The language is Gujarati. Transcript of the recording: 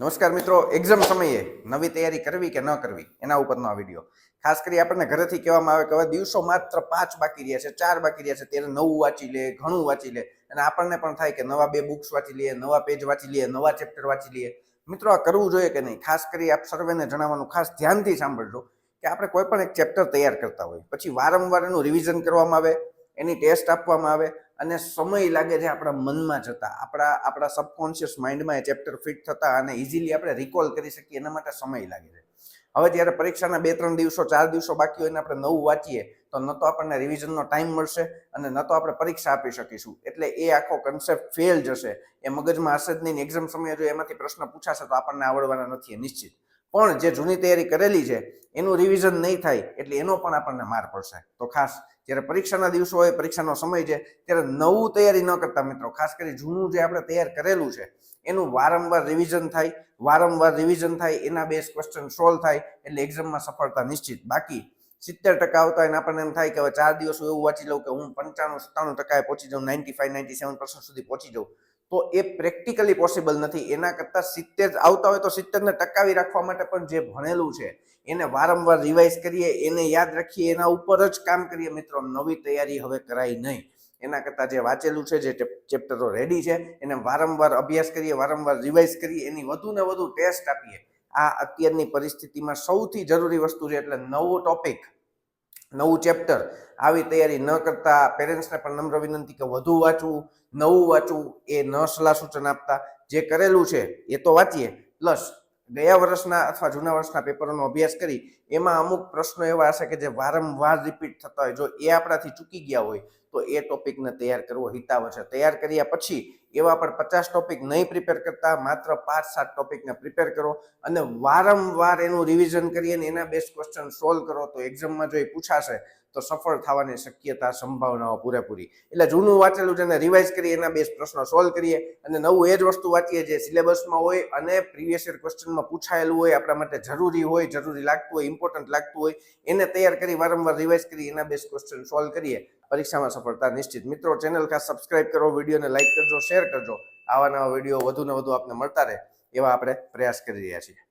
નમસ્કાર મિત્રો એક્ઝામ સમયે નવી તૈયારી કરવી કે ન કરવી? એના ઉપરનો આ વીડિયો. ખાસ કરી આપણને ઘરેથી કહેવામાં આવે કે હવે દિવસો માત્ર પાંચ બાકી રહ્યા છે, ચાર બાકી રહ્યા છે, ત્યારે નવું વાંચી લે, ઘણું વાંચી લે, અને આપણને પણ થાય કે નવા બે બુક્સ વાંચી લઈએ, નવા પેજ વાંચી લઈએ, નવા ચેપ્ટર વાંચી લઈએ. મિત્રો, આ કરવું જોઈએ કે નહીં? ખાસ કરી આપ સર્વેને જણાવવાનું ખાસ ધ્યાનથી સાંભળજો કે આપણે કોઈ પણ એક ચેપ્ટર તૈયાર કરતા હોય. પછી વારંવાર એનું રિવિઝન કરવામાં આવે, એની ટેસ્ટ આપવામાં આવે અને સમય લાગે છે આપણા મનમાં જતા. આપણા આપણા સબકોન્શિયસ માઇન્ડમાં એ ચેપ્ટર ફિટ થતા અને ઇઝીલી આપણે રિકોલ કરી શકીએ, એના માટે સમય લાગે છે. હવે જ્યારે પરીક્ષાના બે ત્રણ દિવસો, ચાર દિવસો બાકી હોય ને આપણે નવું વાંચીએ, તો ન તો આપણને રિવિઝનનો ટાઈમ મળશે અને ન તો આપણે પરીક્ષા આપી શકીશું. એટલે એ આખો કન્સેપ્ટ ફેલ જશે. એ મગજમાં હશે જ નહીં એક્ઝામ સમયે જો એમાંથી પ્રશ્ન પૂછાશે તો આપણને આવડવાના નથી નિશ્ચિત. પણ જે જૂની તૈયારી કરેલી છે, એનું રિવિઝન નહીં થાય એટલે એનો પણ આપણને માર પડશે. તો ખાસ જ્યારે પરીક્ષાના દિવસો હોય, પરીક્ષાનો સમય છે, ત્યારે નવું તૈયારી ન કરતા મિત્રો. ખાસ કરી જૂનું જે આપણે તૈયાર કરેલું છે, એનું વારંવાર રિવિઝન થાય, વારંવાર રિવિઝન થાય, એના બેઝ ક્વેશ્ચન સોલ્વ થાય, એટલે એક્ઝામમાં સફળતા નિશ્ચિત. બાકી સિત્તેર ટકા આવતા હોય ને આપણને એમ થાય કે હવે ચાર દિવસ એવું વાંચી લઉં કે હું પંચાણું, સત્તાણું ટકાએ પહોંચી જાઉં ninety five ninety seven percent સુધી પહોંચી જાઉં. તો એ પ્રેક્ટિકલી પોસિબલ નથી. એના કરતાં સિત્તેર, આવતા હોય તો સિત્તેરને ટકાવી રાખવા માટે પણ જે ભણેલું છે, એને વારંવાર રિવાઇઝ કરીએ, એને યાદ રાખીએ, એના ઉપર જ કામ કરીએ. મિત્રો, નવી તૈયારી હવે કરાય નહીં. એના કરતાં જે વાંચેલું છે, જે ચેપ્ટરો રેડી છે, એને વારંવાર અભ્યાસ કરીએ, વારંવાર રિવાઇઝ કરીએ, એની વધુ ને વધુ ટેસ્ટ આપીએ. આ અત્યારની પરિસ્થિતિમાં સૌથી જરૂરી વસ્તુ છે, એટલે નવો ટોપિક નવું ચેપ્ટર આવી તૈયારી ન કરતા પેરેન્ટ્સને પણ નમ્ર વિનંતી કે વધુ વાંચવું, નવું વાંચવું, એ ન સલાહ સૂચન આપતા. જે કરેલું છે એ તો વાંચીએ. પ્લસ ગયા વર્ષના અથવા જૂના વર્ષના પેપરોનો અભ્યાસ કરી એમાં અમુક પ્રશ્નો એવા હશે કે જે વારંવાર રિપીટ થતા હોય. જો એ આપણાથી ચૂકી ગયા હોય, તો એ ટોપિકને તૈયાર કરવો હિતાવ છે. તૈયાર કર્યા પછી એવા પણ પચાસ ટોપિક નહીં પ્રિપેર કરતા, માત્ર પાંચ સાત ટોપિકને પ્રિપેર કરો અને વારંવાર એનું રિવિઝન કરી અને એના બેસ્ટ ક્વેશ્ચન સોલ્વ કરો, તો એક્ઝામમાં જો એ પૂછાશે, તો સફળ થવાની શક્યતા, સંભાવનાઓ પૂરેપૂરી. એટલે જૂનું વાંચેલું એને રિવાઇઝ કરીએ એના બેસ્ટ પ્રશ્નો સોલ્વ કરીએ અને નવું એ જ વસ્તુ વાંચીએ જે સિલેબસમાં હોય અને પ્રીવિયસ યર ક્વેશ્ચનમાં પૂછાયેલું હોય, આપણા માટે જરૂરી હોય, જરૂરી લાગતું હોય ઇમ્પોર્ટન્ટ લાગતું હોય, એને તૈયાર કરી વારંવાર રિવાઇઝ કરી, એના બેસ્ટ ક્વેશ્ચન સોલ્વ કરીએ, પરીક્ષામાં સફળતા નિશ્ચિત. મિત્રો ચેનલ ખાસ સબસ્ક્રાઇબ કરો વિડીયોને લાઇક કરજો શેર કરજો. આવા નવા વીડિયો વધુ ને વધુ આપને મળતા રહે, એવા આપણે પ્રયાસ કરી રહ્યા છીએ.